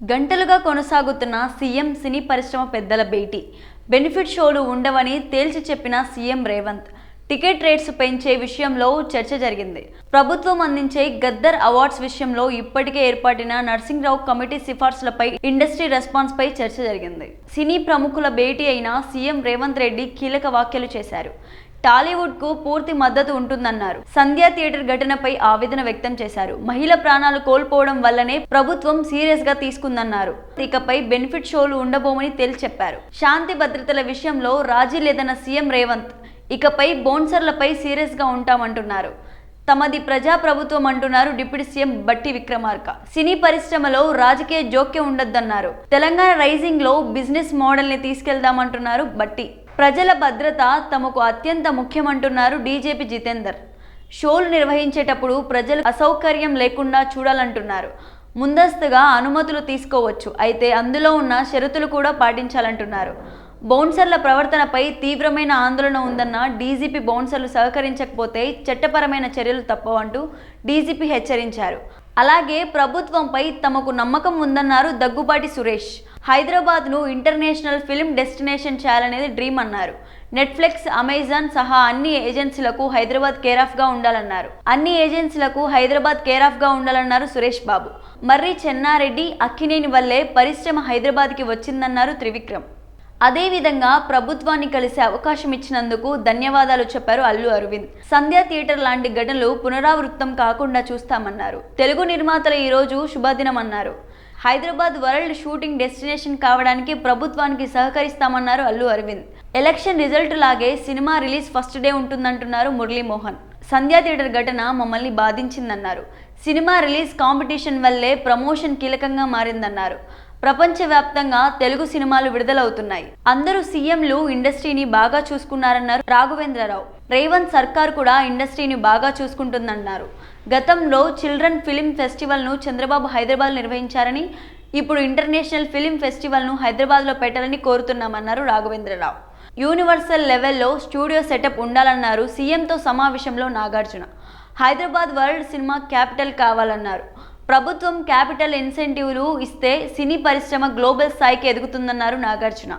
గంటలుగా కొనసాగుతున్న సీఎం సినీ పరిశ్రమ పెద్దల భేటీ. బెనిఫిట్ షోలు ఉండవని తేల్చి చెప్పిన సీఎం రేవంత్. టికెట్ రేట్స్ పెంచే విషయంలో చర్చ జరిగింది. ప్రభుత్వం అందించే గద్దర్ అవార్డ్స్ విషయంలో ఇప్పటికే ఏర్పాటిన నర్సింగ్రావు కమిటీ సిఫార్సులపై ఇండస్ట్రీ రెస్పాన్స్ పై చర్చ జరిగింది. సినీ ప్రముఖుల భేటీ అయిన సీఎం రేవంత్ రెడ్డి కీలక వ్యాఖ్యలు చేశారు. టాలీవుడ్కు పూర్తి మద్దతు ఉంటుందన్నారు. సంధ్యా థియేటర్ ఘటనపై ఆవేదన వ్యక్తం చేశారు. మహిళ ప్రాణాలు కోల్పోవడం వల్లనే ప్రభుత్వం సీరియస్గా తీసుకుందన్నారు. ఇకపై బెనిఫిట్ షోలు ఉండబోమని తేల్చి చెప్పారు శాంతి భద్రతల విషయంలో రాజీ లేదన్న సీఎం రేవంత్ ఇకపై బౌన్సర్లపై సీరియస్గా ఉంటామంటున్నారు. తమది ప్రజా ప్రభుత్వం అంటున్నారు డిప్యూటీ సీఎం బట్టి విక్రమార్క. సినీ పరిశ్రమలో రాజకీయ జోక్యం ఉండొద్దన్నారు. తెలంగాణ రైజింగ్లో బిజినెస్ మోడల్ని తీసుకెళ్దామంటున్నారు బట్టి. ప్రజల భద్రత తమకు అత్యంత ముఖ్యమంటున్నారు డీజేపీ జితేందర్. షోలు నిర్వహించేటప్పుడు ప్రజలు అసౌకర్యం లేకుండా చూడాలంటున్నారు. ముందస్తుగా అనుమతులు తీసుకోవచ్చు. అయితే అందులో ఉన్న షరతులు కూడా పాటించాలంటున్నారు. బౌన్సర్ల ప్రవర్తనపై తీవ్రమైన ఆందోళన ఉందన్న డీజీపీ బౌన్సర్లు సహకరించకపోతే చట్టపరమైన చర్యలు తప్పవంటూ డీజీపీ హెచ్చరించారు. అలాగే ప్రభుత్వంపై తమకు నమ్మకం ఉందన్నారు దగ్గుబాటి సురేష్. హైదరాబాద్ను ఇంటర్నేషనల్ ఫిల్మ్ డెస్టినేషన్ చేయాలనేది డ్రీమ్ అన్నారు. నెట్ఫ్లిక్స్ అమెజాన్ సహా అన్ని ఏజెన్సీలకు హైదరాబాద్ కేర్ ఉండాలన్నారు. అన్ని ఏజెన్సీలకు హైదరాబాద్ కేర్ ఉండాలన్నారు సురేష్ బాబు. మర్రి చెన్నారెడ్డి అక్కినేని వల్లే పరిశ్రమ హైదరాబాద్కి వచ్చిందన్నారు త్రివిక్రమ్. అదేవిధంగా ప్రభుత్వాన్ని కలిసే అవకాశం ఇచ్చినందుకు ధన్యవాదాలు చెప్పారు అల్లు అరవింద్. సంధ్యా థియేటర్ లాంటి ఘటనలు పునరావృత్తం కాకుండా చూస్తామన్నారు. తెలుగు నిర్మాతల ఈరోజు శుభదినం అన్నారు. హైదరాబాద్ వరల్డ్ షూటింగ్ డెస్టినేషన్ కావడానికి ప్రభుత్వానికి సహకరిస్తామన్నారు అల్లు అరవింద్. ఎలక్షన్ రిజల్ట్ లాగే సినిమా రిలీజ్ ఫస్ట్ డే ఉంటుందంటున్నారు మురళీమోహన్. సంధ్యా థియేటర్ ఘటన మమ్మల్ని బాధించిందన్నారు. సినిమా రిలీజ్ కాంపిటీషన్ వల్లే ప్రమోషన్ కీలకంగా మారిందన్నారు. ప్రపంచవ్యాప్తంగా తెలుగు సినిమాలు విడుదలవుతున్నాయి. అందరూ సీఎంలు ఇండస్ట్రీని బాగా చూసుకున్నారన్నారు రాఘవేంద్రరావు. రేవంత్ సర్కార్ కూడా ఇండస్ట్రీని బాగా చూసుకుంటుందన్నారు. గతంలో చిల్డ్రన్ ఫిలిం ఫెస్టివల్ను చంద్రబాబు హైదరాబాద్ నిర్వహించారని ఇప్పుడు ఇంటర్నేషనల్ ఫిలిం ఫెస్టివల్ను హైదరాబాద్లో పెట్టాలని కోరుతున్నామన్నారు రాఘవేంద్రరావు. యూనివర్సల్ లెవెల్లో స్టూడియో సెటప్ ఉండాలన్నారు సీఎంతో సమావేశంలో Nagarjuna. Hyderabad world cinema capital కావాలన్నారు. ప్రభుత్వం క్యాపిటల్ ఇన్సెంటివ్లు ఇస్తే సినీ పరిశ్రమ గ్లోబల్ స్థాయికి ఎదుగుతుందన్నారు నాగార్జున.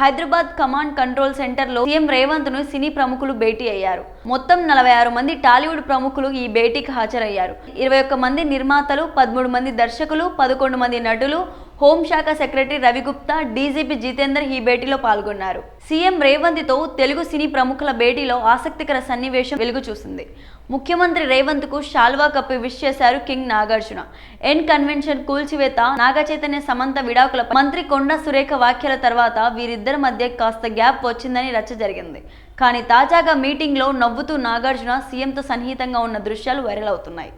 హైదరాబాద్ కమాండ్ కంట్రోల్ సెంటర్లో సీఎం రేవంత్ను సినీ ప్రముఖులు భేటీ అయ్యారు. మొత్తం నలభై ఆరు మంది టాలీవుడ్ ప్రముఖులు ఈ భేటీకి హాజరయ్యారు. ఇరవై ఒక్క మంది నిర్మాతలు పదమూడు మంది దర్శకులు పదకొండు మంది నటులు హోంశాఖ సెక్రటరీ రవిగుప్తా డీజీపీ జితేందర్ ఈ భేటీలో పాల్గొన్నారు. సీఎం రేవంత్తో తెలుగు సినీ ప్రముఖుల భేటీలో ఆసక్తికర సన్నివేశం వెలుగు చూసింది ముఖ్యమంత్రి రేవంత్కు షాల్వా కప్పి విష్ చేశారు కింగ్ నాగార్జున. ఎన్ కన్వెన్షన్ కూల్చివేత నాగచైతన్య సమంత విడాకుల మంత్రి కొండ సురేఖ వ్యాఖ్యల తర్వాత వీరిద్దరి మధ్య కాస్త గ్యాప్ వచ్చిందని రచ్చ జరిగింది. కానీ తాజాగా మీటింగ్లో నవ్వుతూ నాగార్జున సీఎంతో సన్నిహితంగా ఉన్న దృశ్యాలు వైరల్ అవుతున్నాయి.